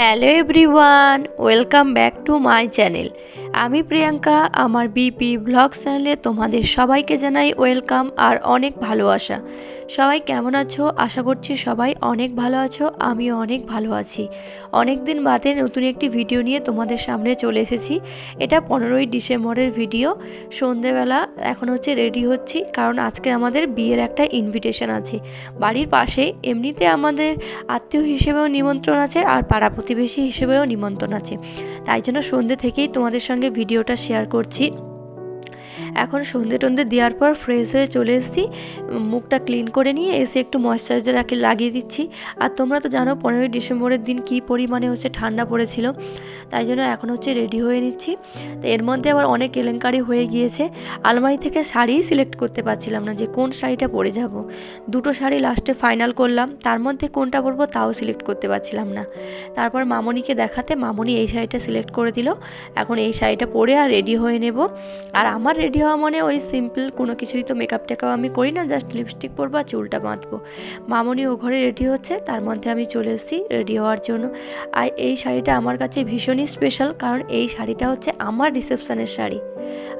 Hello everyone, welcome back to my channel. আমি প্রিয়াঙ্কা, আমার BP blog চ্যানেলে তোমাদের সবাইকে জানাই ওয়েলকাম আর অনেক ভালোবাসা। সবাই কেমন আছো? আশা করছি সবাই অনেক ভালো আছো, আমিও অনেক ভালো আছি। অনেক দিন বাদে নতুন একটি ভিডিও নিয়ে তোমাদের সামনে চলে এসেছি। এটা পনেরোই ডিসেম্বরের ভিডিও। সন্ধেবেলা এখন হচ্ছে রেডি হচ্ছি, কারণ আজকে আমাদের বিয়ের একটা ইনভিটেশন আছে। বাড়ির পাশে এমনিতে আমাদের আত্মীয় হিসেবেও নিমন্ত্রণ আছে আর পাড়া প্রতিবেশী হিসেবেও নিমন্ত্রণ আছে। তাই জন্য সন্ধ্যে থেকেই তোমাদের সঙ্গে ভিডিওটা শেয়ার করছি। এখন সন্ধে টন্ধে দেওয়ার পর ফ্রেশ হয়ে চলে এসেছি। মুখটা ক্লিন করে নিয়ে এসে একটু ময়শ্চারাইজার লাগিয়ে দিচ্ছি। আর তোমরা তো জানো, পনেরোই ডিসেম্বরের দিন কী পরিমাণে হচ্ছে ঠান্ডা পড়েছিল। তাই জন্য এখন হচ্ছে রেডি হয়ে নিচ্ছি। তো এর মধ্যে আবার অনেক কেলেঙ্কারি হয়ে গিয়েছে। আলমারি থেকে শাড়ি সিলেক্ট করতে পারছিলাম না যে কোন শাড়িটা পরে যাব। দুটো শাড়ি লাস্টে ফাইনাল করলাম। তার মধ্যে কোনটা পরবো তাও সিলেক্ট করতে পারছিলাম না। তারপর মামনিকে দেখাতে মামনি এই শাড়িটা সিলেক্ট করে দিল। এখন এই শাড়িটা পরে আর রেডি হয়ে নেব। আর আমার রেডি হওয়া মানে ওই সিম্পল কোনো কিছুই তো মেকআপ টেকআপ আমি করি না জাস্ট লিপস্টিক পরবো আর চুলটা বাঁধবো। মামনি ও ঘরে রেডি হচ্ছে, তার মধ্যে আমি চলে এসেছি রেডি হওয়ার জন্য। আর এই শাড়িটা আমার কাছে ভীষণই স্পেশাল কারণ এই শাড়িটা হচ্ছে আমার রিসেপশনের শাড়ি।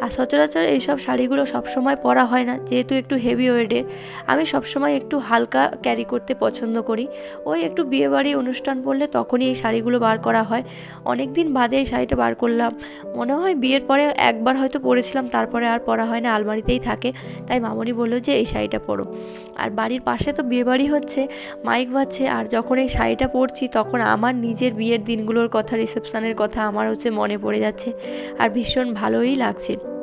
আর সচরাচর এইসব শাড়িগুলো সবসময় পরা হয় না, যেহেতু একটু হেভি ওয়েডের আমি সবসময় একটু হালকা ক্যারি করতে পছন্দ করি। ওই একটু বিয়েবাড়ি অনুষ্ঠান পড়লে তখনই এই শাড়িগুলো বার করা হয়। অনেক দিন বাদে এই শাড়িটা বার করলাম। মনে হয় বিয়ের পরে একবার হয়তো পরেছিলাম, তারপরে আর পরা হয় না, আলমারিতেই থাকে। তাই মামনি বলল যে, এই শাড়িটা পরো। আর বাড়ির পাশে তো বিয়েবাড়ি হচ্ছে, মাইক বাজছে, আর যখন এই শাড়িটা পরছি তখন আমার নিজের বিয়ের দিনগুলোর কথা রিসেপশানের কথা আমার হচ্ছে মনে পড়ে যাচ্ছে। আর ভীষণ ভালোই লাগছে।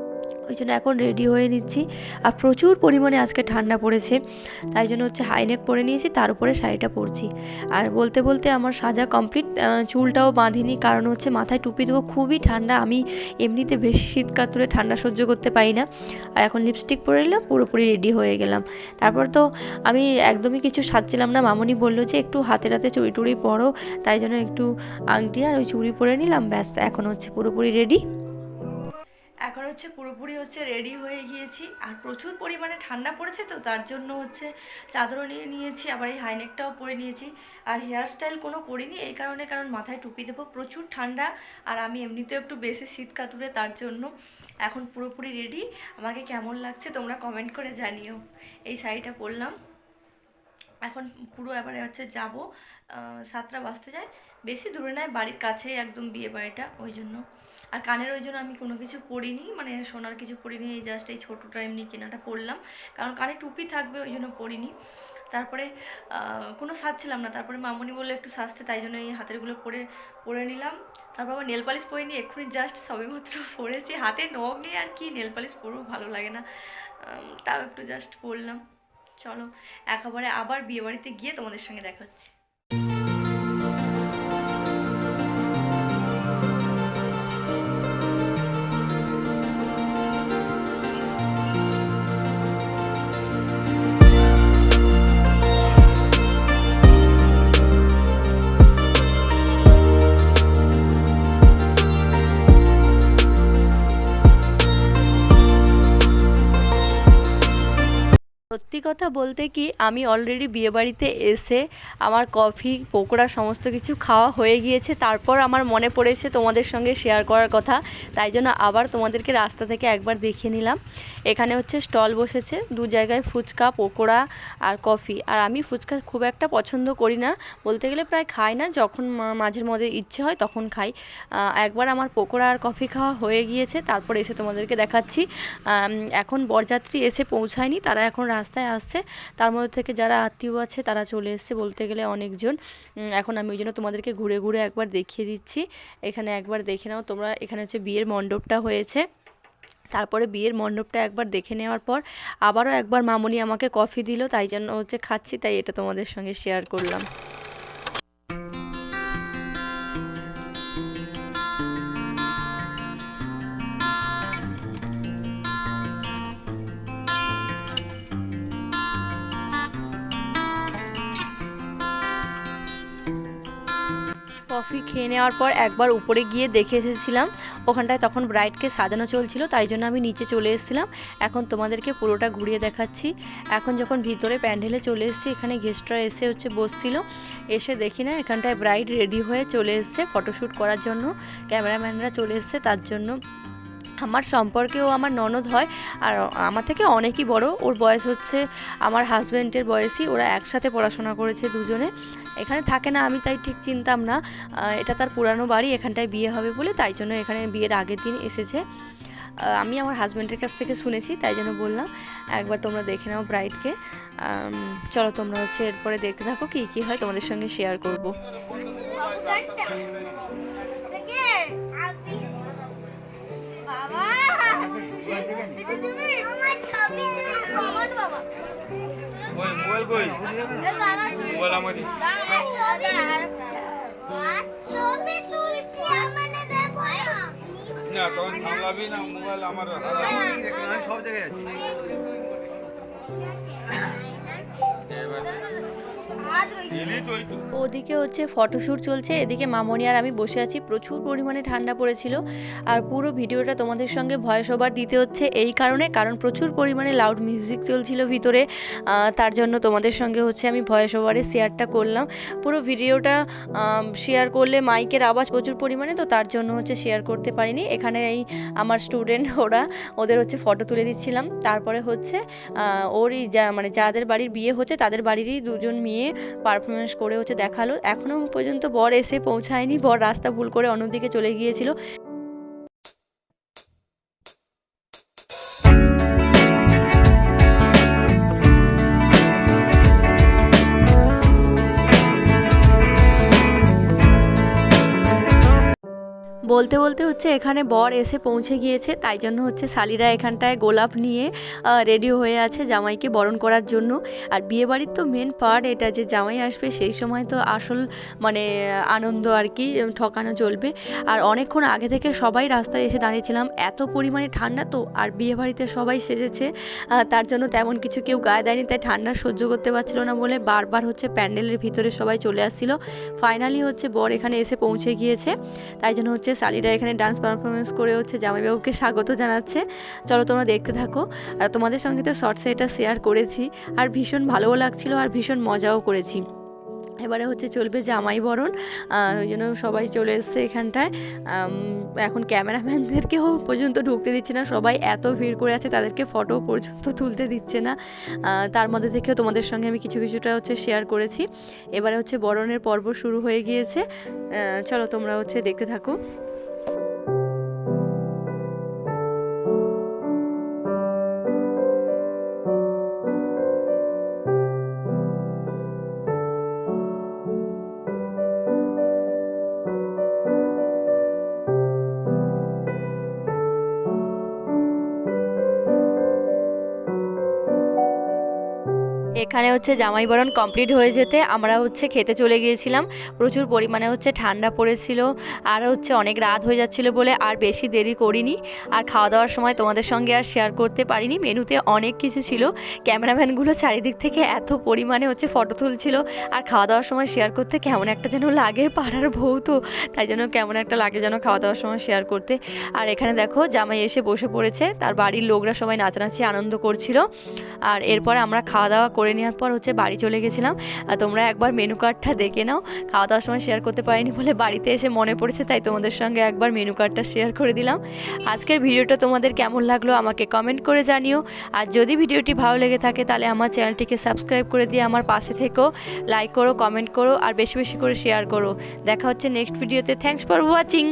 ওই জন্য এখন রেডি হয়ে নিচ্ছি। আর প্রচুর পরিমাণে আজকে ঠান্ডা পড়েছে, তাই জন্য হচ্ছে হাইনেক পরে নিয়েছি, তার উপরে শাড়িটা পরছি। আর বলতে বলতে আমার সাজা কমপ্লিট চুলটাও বাঁধিনি, কারণ হচ্ছে মাথায় টুপি দেবো, খুবই ঠান্ডা, আমি এমনিতে বেশি শীতকাল তুলে ঠান্ডা সহ্য করতে পারি না। আর এখন লিপস্টিক পরে নিলাম পুরোপুরি রেডি হয়ে গেলাম। তারপর তো আমি একদমই কিছু সাজছিলাম না, মামনি বলল যে একটু হাতে হাতে চুড়ি টুড়ি পরো, তাই জন্য একটু আংটি আর ওই চুড়ি পরে নিলাম, ব্যাস, এখন হচ্ছে পুরোপুরি রেডি এখন হচ্ছে পুরোপুরি হচ্ছে রেডি হয়ে গিয়েছি। আর প্রচুর পরিমাণে ঠান্ডা পড়েছে তো তার জন্য হচ্ছে চাদরও নিয়ে নিয়েছি, আবার এই হাইনেকটাও পরে নিয়েছি। আর হেয়ার স্টাইল কোনো করিনি, এই কারণে কারণ মাথায় টুপি দেবো, প্রচুর ঠান্ডা। আর আমি এমনিতেও একটু বেশি শীত কাতুরে, তার জন্য এখন পুরোপুরি রেডি আমাকে কেমন লাগছে তোমরা কমেন্ট করে জানিও। এই শাড়িটা পরলাম। এখন পুরো এবারে হচ্ছে যাব সাতটা বাজতে যায়। বেশি দূরে নয়, বাড়ির কাছেই একদম বিয়ে বাড়িটা, ওই জন্য। আর কানের ওই জন্য আমি কোনো কিছু পরিনি মানে সোনার কিছু পরিনি, এই জাস্ট এই ছোটোটা এমনি কেনাটা পরলাম। কারণ কানে টুপি থাকবে ওই জন্য পরিনি। তারপরে কোনো সাজছিলাম না। তারপরে মামনি বলল একটু সাজতে, তাই জন্য এই হাতেরগুলো পরে পরে নিলাম। তারপর আবার নেল পালিশ পরে নিয়ে এক্ষুনি জাস্ট সবেমাত্র পরেছি। হাতে নখ নিয়ে আর কি নেল পালিশ পরবো, ভালো লাগে না। তাও একটু জাস্ট পরলাম। চলো, একেবারে আবার বিয়েবাড়িতে গিয়ে তোমাদের সঙ্গে দেখা হচ্ছে। কথা বলতে কি, আমি অলরেডি বিয়েবাড়িতে এসে আমার কফি, পকোড়া সমস্ত কিছু খাওয়া হয়ে গিয়েছে। তারপর আমার মনে পড়েছে তোমাদের সঙ্গে শেয়ার করার কথা। তাই জন্য আবার তোমাদেরকে রাস্তা থেকে একবার দেখিয়ে নিলাম। এখানে হচ্ছে স্টল বসেছে, দু জায়গায় ফুচকা, পকোড়া আর কফি। আর আমি ফুচকা খুব একটা পছন্দ করি না। বলতে গেলে প্রায় খাই না, যখন মাঝের মধ্যে ইচ্ছে হয় তখন খাই। একবার আমার পকোড়া আর কফি খাওয়া হয়ে গিয়েছে, তারপর এসে তোমাদেরকে দেখাচ্ছি। এখন বরযাত্রী এসে পৌঁছায়নি, তারা এখন রাস্তায় আসছে তার মধ্যে থেকে যারা আত্মীয় আছে, তারা চলে এসছে বলতে গেলে অনেকজন। এখন আমি ওই জন্য তোমাদেরকে ঘুরে ঘুরে একবার দেখিয়ে দিচ্ছি। এখানে একবার দেখে নাও তোমরা, এখানে হচ্ছে বিয়ের মণ্ডপটা হয়েছে। তারপরে বিয়ের মণ্ডপটা একবার দেখে নেওয়ার পর আবারও একবার মামনি আমাকে কফি দিল, তাই জন্য হচ্ছে খাচ্ছি, তাই এটা তোমাদের সঙ্গে শেয়ার করলাম। কফি খেয়ে নেওয়ার পর একবার উপরে গিয়ে দেখে এসেছিলাম। ওখানটায় তখন ব্রাইডকে সাজানো চলছিল, তাই জন্য আমি নিচে চলে এসেছিলাম। এখন তোমাদেরকে পুরোটা ঘুরিয়ে দেখাচ্ছি। এখন যখন ভিতরে প্যান্ডেলে চলে এসেছি, এখানে গেস্টরা এসে হচ্ছে বসছিল। এসে দেখি না, এখানটায় ব্রাইড রেডি হয়ে চলে এসছে ফটোশ্যুট করার জন্য। ক্যামেরাম্যানরা চলে এসছে, তার জন্য। আমার সম্পর্কেও আমার ননদ হয়, আর আমার থেকে অনেকই বড়। ওর বয়স হচ্ছে, আমার হাজব্যান্ডের বয়সই, ওরা একসাথে পড়াশোনা করেছে দুজনে। এখানে থাকে না, আমি তাই ঠিক চিনতাম না। এটা তার পুরানো বাড়ি, এখানটায় বিয়ে হবে বলে তাই জন্য এখানে বিয়ের আগের দিন এসেছে। আমি আমার হাজব্যান্ডের কাছ থেকে শুনেছি, তাই জন্য বললাম, একবার তোমরা দেখে নাও ব্রাইডকে চলো তোমরা হচ্ছে এরপরে দেখতে থাকো কী কী হয়, তোমাদের সঙ্গে শেয়ার করব। ওই মোবাইল কই দেবো না তখন সামলাবি না মোবাইল আমার সব জায়গায় আছে এবার ওদিকে হচ্ছে ফটোশ্যুট চলছে, এদিকে মামনি আর আমি বসে আছি। প্রচুর পরিমাণে ঠান্ডা পড়েছিল আর পুরো ভিডিওটা তোমাদের সঙ্গে ভয়েস ওভার দিতে হচ্ছে এই কারণে, কারণ প্রচুর পরিমাণে লাউড মিউজিক চলছিল ভিতরে। তার জন্য তোমাদের সঙ্গে হচ্ছে আমি ভয়েস ওভারে শেয়ারটা করলাম। পুরো ভিডিওটা শেয়ার করলে মাইকের আওয়াজ প্রচুর পরিমাণে, তো তার জন্য হচ্ছে শেয়ার করতে পারিনি। এখানে এই আমার স্টুডেন্ট ওরা, ওদের হচ্ছে ফটো তুলে দিচ্ছিলাম। তারপরে হচ্ছে ওরই যা মানে যাদের বাড়ির বিয়ে হচ্ছে, তাদের বাড়িরই দুজন মেয়ে পারফরমেন্স করে হচ্ছে দেখাল। এখনও পর্যন্ত বর এসে পৌঁছায়নি। বর রাস্তা ভুল করে অন্যদিকে চলে গিয়েছিল। বলতে বলতে হচ্ছে এখানে বর এসে পৌঁছে গিয়েছে। তাই জন্য হচ্ছে শালিরা এখানটায় গোলাপ নিয়ে রেডি হয়ে আছে জামাইকে বরণ করার জন্য। আর বিয়েবাড়ির তো মেন পার্ট এটা যে জামাই আসবে, সেই সময় তো আসল মানে আনন্দ আর কি ঠকানো চলবে। আর অনেকক্ষণ আগে থেকে সবাই রাস্তায় এসে দাঁড়িয়েছিলাম। এত পরিমাণে ঠান্ডা তো, আর বিয়েবাড়িতে সবাই সেজেছে। তার জন্য তেমন কিছু কেউ গায়ে দেয়নি, তাই ঠান্ডা সহ্য করতে পারছিল না বলে বারবার হচ্ছে প্যান্ডেলের ভিতরে সবাই চলে আসছিল। ফাইনালি হচ্ছে বর এখানে এসে পৌঁছে গিয়েছে। তাই জন্য হচ্ছে শালিরা এখানে ডান্স পারফরমেন্স করে হচ্ছে জামাইবাবুকে স্বাগত জানাচ্ছে। চলো তোমরা দেখতে থাকো। আর তোমাদের সঙ্গে তো শর্টসে এটা শেয়ার করেছি। আর ভীষণ ভালোও লাগছিল আর ভীষণ মজাও করেছি। এবারে হচ্ছে চলবে জামাই বরণ ওই জন্য সবাই চলে এসছে এখানটায়। এখন ক্যামেরাম্যানদেরকেও পর্যন্ত ঢুকতে দিচ্ছে না, সবাই এত ভিড় করে আছে, তাদেরকে ফটো পর্যন্ত তুলতে দিচ্ছে না। তার মধ্যে থেকেও তোমাদের সঙ্গে আমি কিছু কিছুটা হচ্ছে শেয়ার করেছি। এবারে হচ্ছে বরণের পর্ব শুরু হয়ে গিয়েছে। চলো তোমরা হচ্ছে দেখতে থাকো। এখানে হচ্ছে জামাই বরণ কমপ্লিট হয়ে যেতে আমরা হচ্ছে খেতে চলে গিয়েছিলাম। প্রচুর পরিমাণে হচ্ছে ঠান্ডা পড়েছিল, আর হচ্ছে অনেক রাত হয়ে যাচ্ছিল বলে আর বেশি দেরি করিনি। আর খাওয়া দাওয়ার সময় তোমাদের সঙ্গে আর শেয়ার করতে পারিনি, মেনুতে অনেক কিছু ছিল। ক্যামেরাম্যানগুলো চারিদিক থেকে এত পরিমাণে হচ্ছে ফটো তুলছিল, আর খাওয়া দাওয়ার সময় শেয়ার করতে কেমন একটা যেন লাগে পাড়ার বউ তো, তাই জন্য কেমন একটা লাগে যেন খাওয়া দাওয়ার সময় শেয়ার করতে। আর এখানে দেখো জামাই এসে বসে পড়েছে, তার বাড়ির লোকরা সবাই নাচানাচি আনন্দ করছিল। আর এরপরে আমরা খাওয়া দাওয়া করে নেওয়ার পর হচ্ছে বাড়ি চলে গেছিলাম। আর তোমরা একবার মেনু কার্ডটা দেখে নাও। খাওয়া দাওয়ার সময় শেয়ার করতে পারিনি বলে বাড়িতে এসে মনে পড়েছে, তাই তোমাদের সঙ্গে একবার মেনু কার্ডটা শেয়ার করে দিলাম। আজকের ভিডিওটা তোমাদের কেমন লাগল আমাকে কমেন্ট করে জানিও। আর যদি ভিডিওটি ভালো লেগে থাকে তাহলে আমার চ্যানেলটিকে সাবস্ক্রাইব করে দিয়ে আমার পাশে থেকো। লাইক করো কমেন্ট করো, আর বেশি বেশি করে শেয়ার করো। দেখা হচ্ছে নেক্সট ভিডিওতে থ্যাংকস ফর ওয়াচিং